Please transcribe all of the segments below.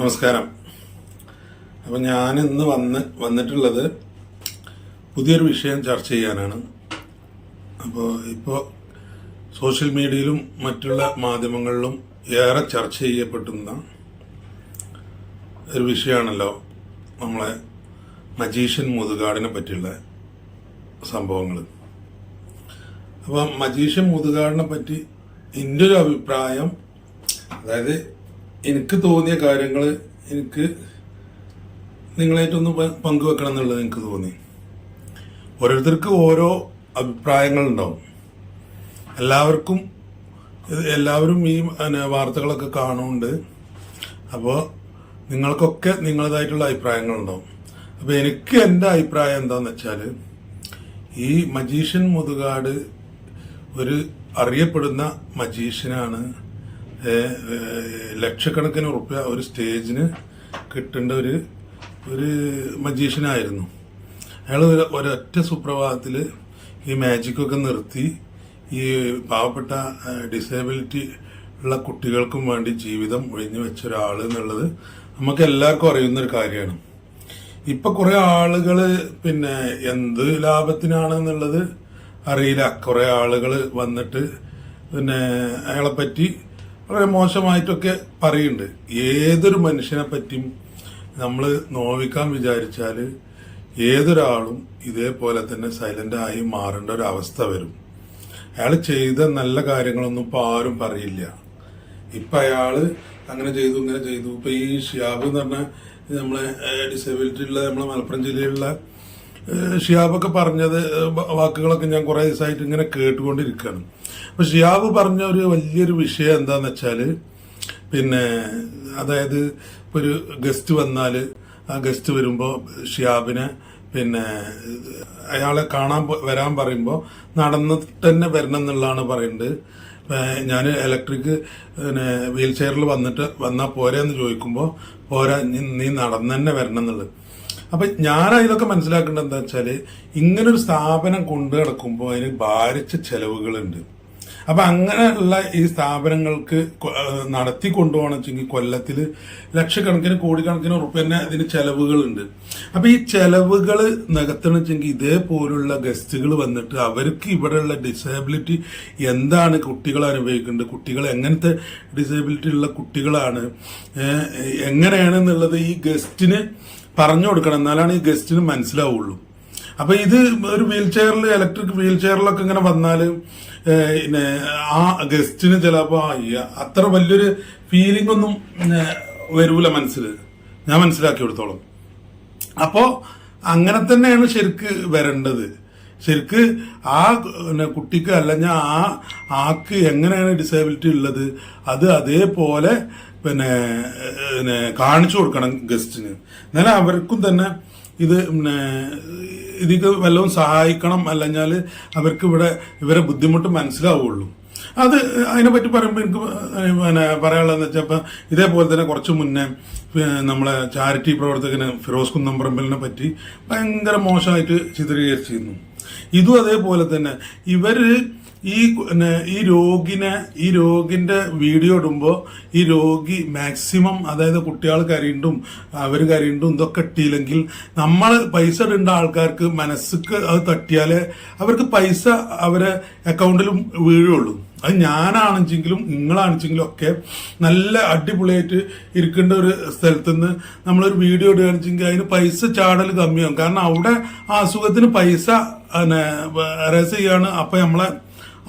നമസ്കാരം. അപ്പം ഞാൻ ഇന്ന് വന്ന് വന്നിട്ടുള്ളത് പുതിയൊരു വിഷയം ചർച്ച ചെയ്യാനാണ്. അപ്പോൾ ഇപ്പോൾ സോഷ്യൽ മീഡിയയിലും മറ്റുള്ള മാധ്യമങ്ങളിലും ഏറെ ചർച്ച ചെയ്യപ്പെടുന്ന ഒരു വിഷയമാണല്ലോ നമ്മളെ മജീഷ്യൻ മുതുകാടിനെ പറ്റിയുള്ള സംഭവങ്ങൾ അപ്പം മജീഷ്യൻ മുതുകാടിനെ പറ്റി എന്റെ ഒരു അഭിപ്രായം അതായത് എനിക്ക് തോന്നിയ കാര്യങ്ങൾ എനിക്ക് നിങ്ങളായിട്ടൊന്ന് പങ്കുവെക്കണം എന്നുള്ളത് എനിക്ക് തോന്നി. ഓരോരുത്തർക്ക് ഓരോ അഭിപ്രായങ്ങളുണ്ടാവും. എല്ലാവർക്കും എല്ലാവരും ഈ വാർത്തകളൊക്കെ കാണുന്നുണ്ട്. അപ്പോൾ നിങ്ങൾക്കൊക്കെ നിങ്ങളതായിട്ടുള്ള അഭിപ്രായങ്ങളുണ്ടാവും. അപ്പോൾ എനിക്ക് എന്റെ അഭിപ്രായം എന്താണെന്ന് വെച്ചാൽ ഈ മജീഷ്യൻ മുതുകാട് ഒരു അറിയപ്പെടുന്ന മജീഷ്യനാണ് ലക്ഷക്കണക്കിന് ഉറുപ്പ്യ ഒരു സ്റ്റേജിന് കിട്ടേണ്ട ഒരു ഒരു മജീഷ്യനായിരുന്നു. അയാൾ ഒരു ഒരൊറ്റ സുപ്രഭാതത്തിൽ ഈ മാജിക്കൊക്കെ നിർത്തി ഈ പാവപ്പെട്ട ഡിസേബിലിറ്റി ഉള്ള കുട്ടികൾക്കും വേണ്ടി ജീവിതം ഒഴിഞ്ഞു വെച്ച ഒരാൾ എന്നുള്ളത് നമുക്ക് എല്ലാവർക്കും അറിയുന്ന ഒരു കാര്യമാണ്. ഇപ്പൊ കുറെ ആളുകൾ പിന്നെ എന്ത് ലാഭത്തിനാണ് എന്നുള്ളത് അറിയില്ല. കുറെ ആളുകൾ വന്നിട്ട് പിന്നെ അയാളെ പറ്റി വളരെ മോശമായിട്ടൊക്കെ പറയുന്നുണ്ട്. ഏതൊരു മനുഷ്യനെ പറ്റിയും നമ്മൾ നോവിക്കാൻ വിചാരിച്ചാൽ ഏതൊരാളും ഇതേപോലെ തന്നെ സൈലന്റ് ആയി മാറേണ്ട ഒരു അവസ്ഥ വരും. അയാൾ ചെയ്ത നല്ല കാര്യങ്ങളൊന്നും ഇപ്പൊ ആരും പറയില്ല. ഇപ്പൊ അയാൾ അങ്ങനെ ചെയ്തു ഇങ്ങനെ ചെയ്തു. ഇപ്പൊ ഈ ഷിയാബ് എന്ന് പറഞ്ഞ നമ്മളെ ഡിസബിലിറ്റി ഉള്ള നമ്മളെ മലപ്പുറം ജില്ലയിലുള്ള ഷിയാബൊക്കെ പറഞ്ഞത് വാക്കുകളൊക്കെ ഞാൻ കുറെ ദിവസമായിട്ട് ഇങ്ങനെ കേട്ടുകൊണ്ടിരിക്കുകയാണ്. അപ്പൊ ഷിയാബ് പറഞ്ഞ ഒരു വലിയൊരു വിഷയം എന്താന്ന് വെച്ചാൽ പിന്നെ അതായത് ഒരു ഗസ്റ്റ് വന്നാൽ ആ ഗസ്റ്റ് വരുമ്പോ ഷിയാബിനെ പിന്നെ അയാളെ കാണാൻ വരാൻ പറയുമ്പോ നടന്നിട്ട് തന്നെ വരണം എന്നുള്ളതാണ് പറയുന്നത് ഞാൻ ഇലക്ട്രിക് പിന്നെ വീൽ ചെയറിൽ വന്നിട്ട് വന്നാൽ പോരെന്ന് ചോദിക്കുമ്പോൾ പോരാ നീ നടന്നു തന്നെ വരണം എന്നുള്ളത്. അപ്പൊ ഞാൻ അതിലൊക്കെ മനസ്സിലാക്കേണ്ടത് എന്താ വെച്ചാൽ ഇങ്ങനൊരു സ്ഥാപനം കൊണ്ടു നടക്കുമ്പോൾ അതിന് ഭാരിച്ച ചെലവുകളുണ്ട്. അപ്പൊ അങ്ങനെയുള്ള ഈ സ്ഥാപനങ്ങൾക്ക് നടത്തി കൊണ്ടുപോകണമെങ്കിൽ കൊല്ലത്തിൽ ലക്ഷക്കണക്കിന് കോടിക്കണക്കിന് ഉറുപ്പ്യ തന്നെ ഇതിന് ചെലവുകളുണ്ട്. അപ്പൊ ഈ ചെലവുകൾ നികത്തണമെങ്കിൽ ഇതേപോലുള്ള ഗസ്റ്റുകൾ വന്നിട്ട് അവർക്ക് ഇവിടെയുള്ള ഡിസേബിലിറ്റി എന്താണ് കുട്ടികൾ അനുഭവിക്കേണ്ടത്? കുട്ടികൾ എങ്ങനത്തെ ഡിസേബിലിറ്റി ഉള്ള കുട്ടികളാണ്? എങ്ങനെയാണെന്നുള്ളത് ഈ ഗസ്റ്റിന് പറഞ്ഞു കൊടുക്കണം. എന്നാലാണ് ഈ ഗസ്റ്റിന് മനസ്സിലാവുള്ളൂ. അപ്പൊ ഇത് ഒരു വീൽ ചെയറിൽ ഇലക്ട്രിക് വീൽ ചെയറിലൊക്കെ ഇങ്ങനെ വന്നാൽ ഏഹ് പിന്നെ ആ ഗസ്റ്റിന് ചിലപ്പോ അത്ര വലിയൊരു ഫീലിംഗ് ഒന്നും വരൂല മനസ്സിൽ ഞാൻ മനസ്സിലാക്കി കൊടുത്തോളം. അപ്പോ അങ്ങനെ തന്നെയാണ് ശരിക്ക് വരേണ്ടത്. ശരിക്ക് ആ കുട്ടിക്ക് അല്ലെങ്കിൽ ആ ആക്ക് എങ്ങനെയാണ് ഡിസേബിലിറ്റി ഉള്ളത് അത് അതേപോലെ പിന്നെ പിന്നെ കാണിച്ചു കൊടുക്കണം ഗസ്റ്റിന്. എന്നാലും അവർക്കും തന്നെ ഇത് പിന്നെ ഇതിക്ക് വല്ലതും സഹായിക്കണം അല്ലെങ്കിൽ അവർക്ക് ഇവിടെ ഇവരെ ബുദ്ധിമുട്ട് മനസ്സിലാവുള്ളൂ. അത് അതിനെപ്പറ്റി പറയുമ്പോൾ എനിക്ക് പിന്നെ പറയാനുള്ളതെന്ന് വെച്ചാൽ ഇപ്പം ഇതേപോലെ തന്നെ കുറച്ച് മുന്നേ നമ്മളെ ചാരിറ്റി പ്രവർത്തകന് ഫിറോസ് കുന്നംപറമ്പലിനെ പറ്റി ഭയങ്കര മോശമായിട്ട് ചിത്രീകരിച്ചിരുന്നു. ഇതും അതേപോലെ തന്നെ ഇവർ ഈ ഈ രോഗിനെ ഈ രോഗിന്റെ വീഡിയോ ഇടുമ്പോൾ ഈ രോഗി മാക്സിമം അതായത് കുട്ടികൾ കരിയുണ്ടും അവർ കരിയുണ്ടും ഇതൊക്കെ ഇട്ടില്ലെങ്കിൽ നമ്മൾ പൈസ ഇടേണ്ട ആൾക്കാർക്ക് മനസ്സിക്ക് അത് തട്ടിയാലേ അവർക്ക് പൈസ അവരെ അക്കൗണ്ടിലും വീഴുള്ളൂ. അത് ഞാനാണെങ്കിലും നിങ്ങളാണെങ്കിലും ഒക്കെ നല്ല അടിപൊളിയായിട്ട് ഇരിക്കേണ്ട ഒരു സ്ഥലത്ത് നിന്ന് നമ്മളൊരു വീഡിയോ ഇടുകയാണെച്ചെങ്കിൽ അതിന് പൈസ ചാടൽ കമ്മിയാകും കാരണം അവിടെ ആ അസുഖത്തിന് പൈസ റേസ് ചെയ്യാണ്. അപ്പം നമ്മളെ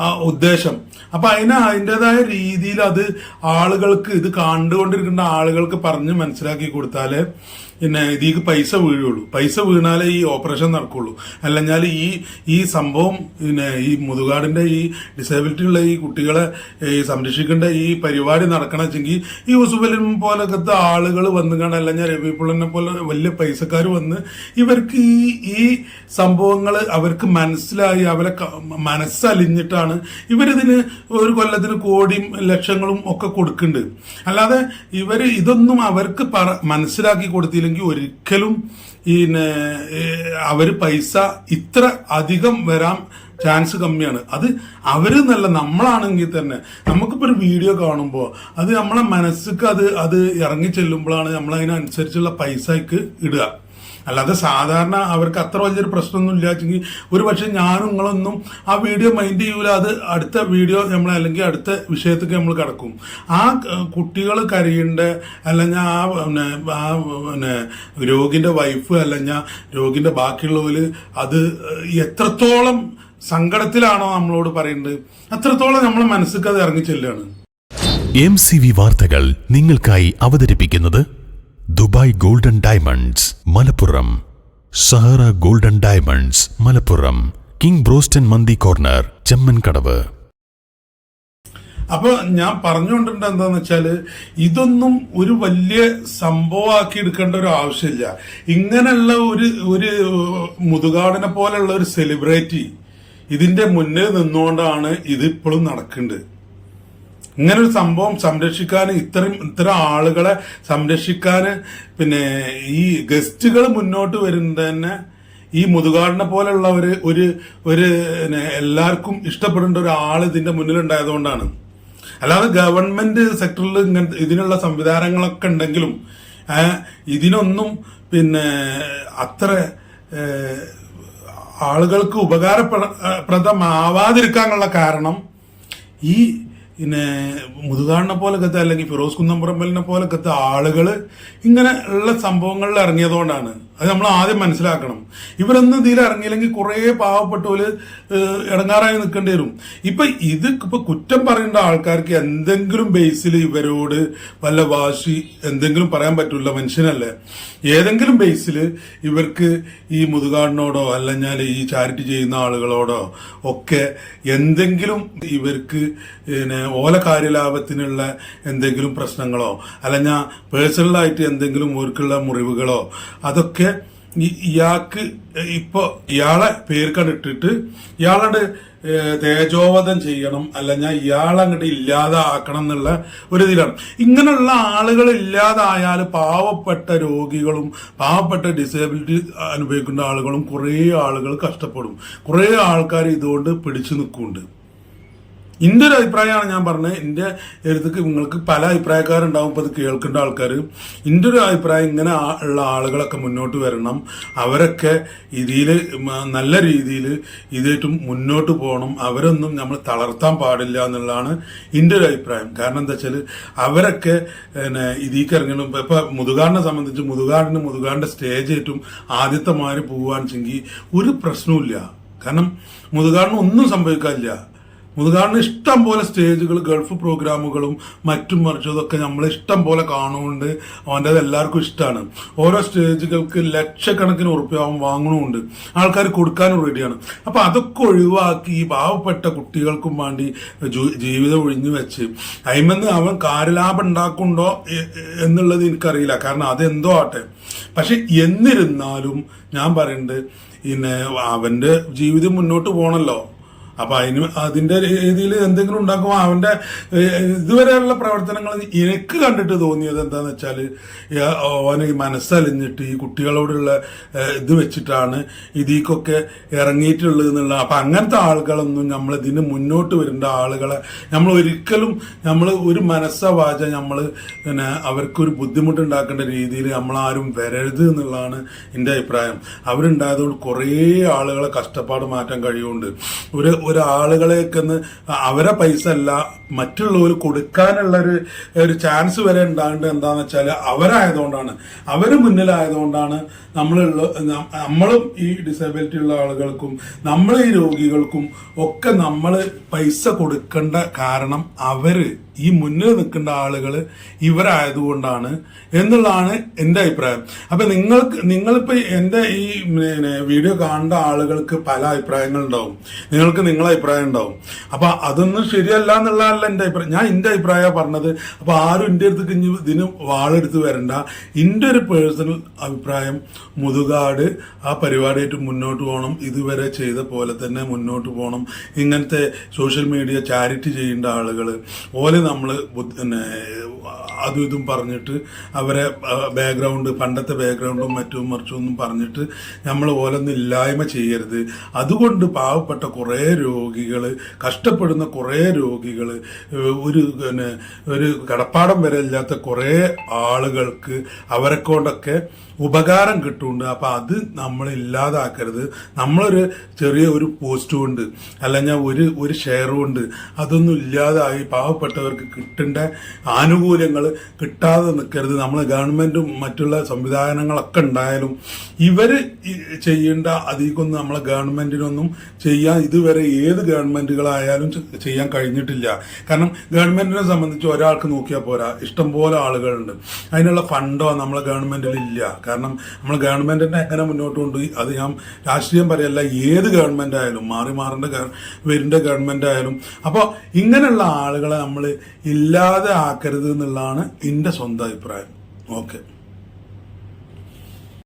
ഉദ്ദേശം. അപ്പൊ അതിന് അതിന്റെതായ രീതിയിൽ അത് ആളുകൾക്ക് ഇത് കണ്ടുകൊണ്ടിരിക്കുന്ന ആളുകൾക്ക് പറഞ്ഞ് മനസ്സിലാക്കി കൊടുത്താലേ പിന്നെ ഇതിക്ക് പൈസ വീഴുള്ളൂ. പൈസ വീണാലേ ഈ ഓപ്പറേഷൻ നടക്കുള്ളൂ. അല്ലെങ്കിൽ ഈ ഈ സംഭവം പിന്നെ ഈ മുതുകാടിന്റെ ഈ ഡിസേബിലിറ്റി ഉള്ള ഈ കുട്ടികളെ ഈ സംരക്ഷിക്കേണ്ട ഈ പരിപാടി നടക്കണമെങ്കിൽ ഈ യൂസുഫലിൻ പോലത്തെ ആളുകൾ വന്നു കാണാൻ അല്ലെങ്കിൽ രവി പോലെ വലിയ പൈസക്കാർ വന്ന് ഇവർക്ക് ഈ ഈ സംഭവങ്ങൾ അവർക്ക് മനസ്സിലായി അവരെ മനസ്സലിഞ്ഞിട്ടാണ് ഇവരിതിന് ഒരു കൊല്ലത്തിന് കോടിയും ലക്ഷങ്ങളും ഒക്കെ കൊടുക്കുന്നുണ്ട് അല്ലാതെ ഇവർ ഇതൊന്നും അവർക്ക് മനസ്സിലാക്കി മനസ്സിലാക്കി കൊടുത്തില്ലെങ്കിൽ ഒരിക്കലും ഈ അവർ പൈസ ഇത്ര അധികം വരാൻ ചാൻസ് കമ്മിയാണ്. അത് അവർ നല്ല നമ്മളാണെങ്കിൽ തന്നെ നമുക്കിപ്പോൾ ഒരു വീഡിയോ കാണുമ്പോൾ അത് നമ്മളെ മനസ്സിക്ക് അത് അത് ഇറങ്ങി ചെല്ലുമ്പോഴാണ് നമ്മളതിനനുസരിച്ചുള്ള പൈസക്ക് ഇടുക. അല്ലാതെ സാധാരണ അവർക്ക് അത്ര വലിയൊരു പ്രശ്നമൊന്നും ഇല്ലാച്ചെങ്കിൽ ഒരു പക്ഷേ ഞാനും നിങ്ങളൊന്നും ആ വീഡിയോ മൈൻഡ് ചെയ്യൂല. അത് അടുത്ത വീഡിയോ നമ്മൾ അല്ലെങ്കിൽ അടുത്ത വിഷയത്തേക്ക് നമ്മൾ കിടക്കും. ആ കുട്ടികൾ കരയേണ്ട അല്ലെങ്കിൽ ആ പിന്നെ ആ പിന്നെ രോഗിന്റെ വൈഫ് അല്ലെങ്കിൽ രോഗിന്റെ ബാക്കിയുള്ളവർ അത് എത്രത്തോളം സങ്കടത്തിലാണോ നമ്മളോട് പറയുന്നത് അത്രത്തോളം നമ്മൾ മനസ്സിലേക്ക് അത് ഇറങ്ങി ചെല്ലുകയാണ് എം സി വി വാർത്തകൾ നിങ്ങൾക്കായി അവതരിപ്പിക്കുന്നത് Dubai golden diamonds Malappuram. Sahara golden diamonds Malappuram. King broasted മന്തി കോർണർ ചെമ്മൻകടവ്. അപ്പൊ ഞാൻ പറഞ്ഞുകൊണ്ടിരുന്നത് എന്താന്ന് വെച്ചാൽ ഇതൊന്നും ഒരു വലിയ സംഭവമാക്കി എടുക്കേണ്ട ഒരു ആവശ്യമില്ല. ഇങ്ങനെയുള്ള ഒരു ഒരു മുതുകാടിനെ പോലെയുള്ള ഒരു സെലിബ്രിറ്റി ഇതിന്റെ മുന്നിൽ നിന്നുകൊണ്ടാണ് ഇതിപ്പോഴും ഇപ്പോഴും നടക്കുന്നുണ്ട്. ഇങ്ങനെ ഒരു സംഭവം സംരക്ഷിക്കാൻ ഇത്രയും ഇത്തരം ആളുകളെ സംരക്ഷിക്കാൻ പിന്നെ ഈ ഗസ്റ്റുകൾ മുന്നോട്ട് വരുന്നത് തന്നെ ഈ മുതുകാടിനെ പോലെയുള്ള ഒരു ഒരു എല്ലാവർക്കും ഇഷ്ടപ്പെടേണ്ട ഒരു ആൾ ഇതിന്റെ മുന്നിലുണ്ടായതുകൊണ്ടാണ്. അല്ലാതെ ഗവൺമെന്റ് സെക്ടറിൽ ഇങ്ങനത്തെ ഇതിനുള്ള സംവിധാനങ്ങളൊക്കെ ഉണ്ടെങ്കിലും ഇതിനൊന്നും പിന്നെ അത്ര ആളുകൾക്ക് ഉപകാരപ്രദമാവാതിരിക്കാനുള്ള കാരണം ഈ പിന്നെ മുതുകാടിനെ കത്ത് അല്ലെങ്കിൽ ഫിറോസ് കുന്നംപറമ്പലിനെ കത്ത് ആളുകൾ ഇങ്ങനെ ഉള്ള സംഭവങ്ങളിൽ ഇറങ്ങിയതുകൊണ്ടാണ്. അത് നമ്മൾ ആദ്യം മനസ്സിലാക്കണം. ഇവരൊന്നും ഇതിൽ ഇറങ്ങിയില്ലെങ്കിൽ കുറേ പാവപ്പെട്ടവര് ഏഹ്, ഇടങ്ങാറായി നിൽക്കേണ്ടി വരും. ഇപ്പൊ ഇത് ഇപ്പൊ കുറ്റം പറയേണ്ട ആൾക്കാർക്ക് എന്തെങ്കിലും ബേസിൽ ഇവരോട് വല്ല വാശി എന്തെങ്കിലും പറയാൻ പറ്റില്ല മനുഷ്യനല്ലേ? ഏതെങ്കിലും ബേസിൽ ഇവർക്ക് ഈ മുതുകാടിനോടോ അല്ലെങ്കിൽ ഈ ചാരിറ്റി ചെയ്യുന്ന ആളുകളോടോ ഒക്കെ എന്തെങ്കിലും ഇവർക്ക് പിന്നെ ഓല കാര്യലാഭത്തിനുള്ള എന്തെങ്കിലും പ്രശ്നങ്ങളോ അല്ലെങ്കിൽ പേഴ്സണലായിട്ട് എന്തെങ്കിലും ഓർക്കുള്ള മുറിവുകളോ അതൊക്കെ ഇയാൾക്ക് ഇപ്പൊ ഇയാളെ പേര് കണ്ടിട്ടിട്ട് ഇയാളുടെ തേജോവധം ചെയ്യണം അല്ല ഞാൻ ഇയാളങ്ങോട്ട് ഇല്ലാതാക്കണം എന്നുള്ള ഒരു ഇതിലാണ്. ഇങ്ങനെയുള്ള ആളുകൾ ഇല്ലാതായാൽ പാവപ്പെട്ട രോഗികളും പാവപ്പെട്ട ഡിസേബിലിറ്റി അനുഭവിക്കുന്ന ആളുകളും കുറേ ആളുകൾ കഷ്ടപ്പെടും. കുറേ ആൾക്കാർ ഇതുകൊണ്ട് പിടിച്ചു നിൽക്കുന്നുണ്ട് എന്റെ ഒരു അഭിപ്രായമാണ് ഞാൻ പറഞ്ഞത്. എന്റെ എഴുത്തുക്ക് നിങ്ങൾക്ക് പല അഭിപ്രായക്കാരുണ്ടാവും. ഇപ്പൊ അത് കേൾക്കേണ്ട ആൾക്കാർ എന്റെ ഒരു അഭിപ്രായം ഇങ്ങനെ ഉള്ള ആളുകളൊക്കെ മുന്നോട്ട് വരണം. അവരൊക്കെ ഇതിൽ നല്ല രീതിയിൽ ഇതായിട്ടും മുന്നോട്ട് പോകണം. അവരൊന്നും നമ്മൾ തളർത്താൻ പാടില്ല എന്നുള്ളതാണ് എന്റെ ഒരു അഭിപ്രായം. കാരണം എന്താ വെച്ചാൽ അവരൊക്കെ പിന്നെ ഇതിലേക്ക് ഇറങ്ങണം ഇപ്പൊ- ഇപ്പൊ മുതുകാടിനെ സംബന്ധിച്ച് മുതുകാടിന് മുതുകാടിന്റെ സ്റ്റേജ് ഏറ്റവും ആദ്യത്തെ മാതിരി പോവുകയാണെച്ചെങ്കിൽ ഒരു പ്രശ്നവുമില്ല. കാരണം മുതുകാടിന് ഒന്നും സംഭവിക്കാനില്ല. മുതുകാടിന് ഇഷ്ടം പോലെ സ്റ്റേജുകൾ ഗൾഫ് പ്രോഗ്രാമുകളും മറ്റും മറിച്ചും ഇതൊക്കെ നമ്മൾ ഇഷ്ടം പോലെ കാണുന്നുണ്ട്. അവന്റെ എല്ലാവർക്കും ഇഷ്ടമാണ് ഓരോ സ്റ്റേജുകൾക്ക് ലക്ഷക്കണക്കിന് ഉറുപ്പ്യ വാങ്ങണമുണ്ട് ആൾക്കാർ കൊടുക്കാനും റെഡിയാണ് അപ്പൊ അതൊക്കെ ഒഴിവാക്കി ഈ പാവപ്പെട്ട കുട്ടികൾക്കും വേണ്ടി ജീവിതം ഒഴിഞ്ഞു വെച്ച്. അയിമെന്ന് അവൻ കാര്യലാഭം ഉണ്ടാക്കുന്നുണ്ടോ എന്നുള്ളത് എനിക്കറിയില്ല. കാരണം അതെന്തോ ആട്ടെ. പക്ഷെ എന്നിരുന്നാലും ഞാൻ പറയുന്നത് പിന്നെ അവന്റെ ജീവിതം മുന്നോട്ട് പോകണല്ലോ അപ്പൊ അതിന് അതിന്റെ രീതിയിൽ എന്തെങ്കിലും ഉണ്ടാക്കുമ്പോൾ അവന്റെ ഇതുവരെയുള്ള പ്രവർത്തനങ്ങൾ എനിക്ക് കണ്ടിട്ട് തോന്നിയത് എന്താന്ന് വെച്ചാൽ അവന് മനസ്സലിഞ്ഞിട്ട് ഈ കുട്ടികളോടുള്ള ഇത് വെച്ചിട്ടാണ് ഇതിക്കൊക്കെ ഇറങ്ങിയിട്ടുള്ളത് എന്നുള്ള അപ്പൊ അങ്ങനത്തെ ആളുകളൊന്നും നമ്മൾ ഇതിന് മുന്നോട്ട് വരേണ്ട ആളുകളെ നമ്മൾ ഒരിക്കലും നമ്മൾ ഒരു മനസ്സ വാച നമ്മൾ പിന്നെ അവർക്കൊരു ബുദ്ധിമുട്ടുണ്ടാക്കേണ്ട രീതിയിൽ നമ്മളാരും വരരുത് എന്നുള്ളതാണ് എന്റെ അഭിപ്രായം. അവരുണ്ടായതുകൊണ്ട് കുറേ ആളുകളെ കഷ്ടപ്പാട് മാറ്റാൻ കഴിയുന്നുണ്ട്. ഒരു ഒരാളുകളെയൊക്കെ ഒന്ന് അവരെ പൈസ അല്ല മറ്റുള്ളവർ കൊടുക്കാനുള്ള ഒരു ഒരു ചാൻസ് വരെ ഉണ്ടാകേണ്ട എന്താണെന്ന് വെച്ചാൽ അവരായതുകൊണ്ടാണ്. അവർ മുന്നിലായതുകൊണ്ടാണ് നമ്മളുള്ള നമ്മളും ഈ ഡിസബിലിറ്റി ഉള്ള ആളുകൾക്കും നമ്മൾ ഈ രോഗികൾക്കും ഒക്കെ നമ്മൾ പൈസ കൊടുക്കേണ്ട കാരണം അവർ ഈ മുന്നിൽ നിൽക്കേണ്ട ആളുകൾ ഇവരായതുകൊണ്ടാണ് എന്നുള്ളതാണ് എന്റെ അഭിപ്രായം. അപ്പം നിങ്ങൾക്ക് നിങ്ങളിപ്പോൾ എന്റെ ഈ വീഡിയോ കാണേണ്ട ആളുകൾക്ക് പല അഭിപ്രായങ്ങളുണ്ടാവും. നിങ്ങൾക്ക് നിങ്ങൾക്ക് നിങ്ങളെ അഭിപ്രായം ഉണ്ടാവും. അപ്പൊ അതൊന്നും ശരിയല്ല എന്നുള്ളതല്ല എന്റെ അഭിപ്രായം. ഞാൻ എന്റെ അഭിപ്രായമാണ് പറഞ്ഞത്. അപ്പൊ ആരും എന്റെ അടുത്ത് ഇനി ഇതിന് വാളെടുത്ത് വരണ്ട. എന്റെ ഒരു പേഴ്സണൽ അഭിപ്രായം മുതുകാട് ആ പരിപാടിയായിട്ട് മുന്നോട്ട് പോകണം. ഇതുവരെ ചെയ്ത പോലെ തന്നെ മുന്നോട്ട് പോകണം. ഇങ്ങനത്തെ സോഷ്യൽ മീഡിയ ചാരിറ്റി ചെയ്യേണ്ട ആളുകൾ ഓലെ നമ്മൾ പിന്നെ അതും ഇതും പറഞ്ഞിട്ട് അവരെ ബാക്ക്ഗ്രൗണ്ട് പണ്ടത്തെ ബാക്ക്ഗ്രൗണ്ടും മറ്റും മറിച്ചും ഒന്നും പറഞ്ഞിട്ട് നമ്മൾ ഓലൊന്നും ഇല്ലായ്മ ചെയ്യരുത്. അതുകൊണ്ട് പാവപ്പെട്ട കുറേ രോഗികൾ കഷ്ടപ്പെടുന്ന കുറേ രോഗികൾ ഒരു പിന്നെ ഒരു കടപ്പാടം വരെ ഇല്ലാത്ത കുറേ ആളുകൾക്ക് അവരെ കൊണ്ടൊക്കെ ഉപകാരം കിട്ടുന്നുണ്ട്. അപ്പം അത് നമ്മൾ ഇല്ലാതാക്കരുത്. നമ്മളൊരു ചെറിയ ഒരു പോസ്റ്റ് ഉണ്ട് അല്ലെങ്കിൽ ഒരു ഒരു ഷെയറും ഉണ്ട് അതൊന്നും ഇല്ലാതായി പാവപ്പെട്ടവർക്ക് കിട്ടേണ്ട ആനുകൂല്യങ്ങൾ കിട്ടാതെ നിൽക്കരുത് നമ്മൾ ഗവൺമെന്റും മറ്റുള്ള സംവിധാനങ്ങളൊക്കെ ഉണ്ടായാലും ഇവർ ചെയ്യേണ്ട അധികമൊന്നും നമ്മളെ ഗവൺമെന്റിനൊന്നും ചെയ്യാൻ ഇതുവരെ ഏത് ഗവൺമെന്റുകളായാലും ചെയ്യാൻ കഴിഞ്ഞിട്ടില്ല. കാരണം ഗവൺമെന്റിനെ സംബന്ധിച്ച് ഒരാൾക്ക് നോക്കിയാൽ പോരാ. ഇഷ്ടംപോലെ ആളുകളുണ്ട്. അതിനുള്ള ഫണ്ടോ നമ്മളെ ഇല്ല. കാരണം നമ്മൾ ഗവൺമെന്റിനെ എങ്ങനെ മുന്നോട്ട് കൊണ്ട് അത് ഞാൻ രാഷ്ട്രീയം പറയല്ല. ഏത് ഗവൺമെന്റ് ആയാലും മാറി മാറേണ്ട വരേണ്ട വരുന്ന ഗവൺമെന്റ് ആയാലും അപ്പോൾ ഇങ്ങനെയുള്ള ആളുകളെ നമ്മൾ ഇല്ലാതെ ആക്കരുത് എന്നുള്ളതാണ് എന്റെ സ്വന്തം അഭിപ്രായം. ഓക്കെ.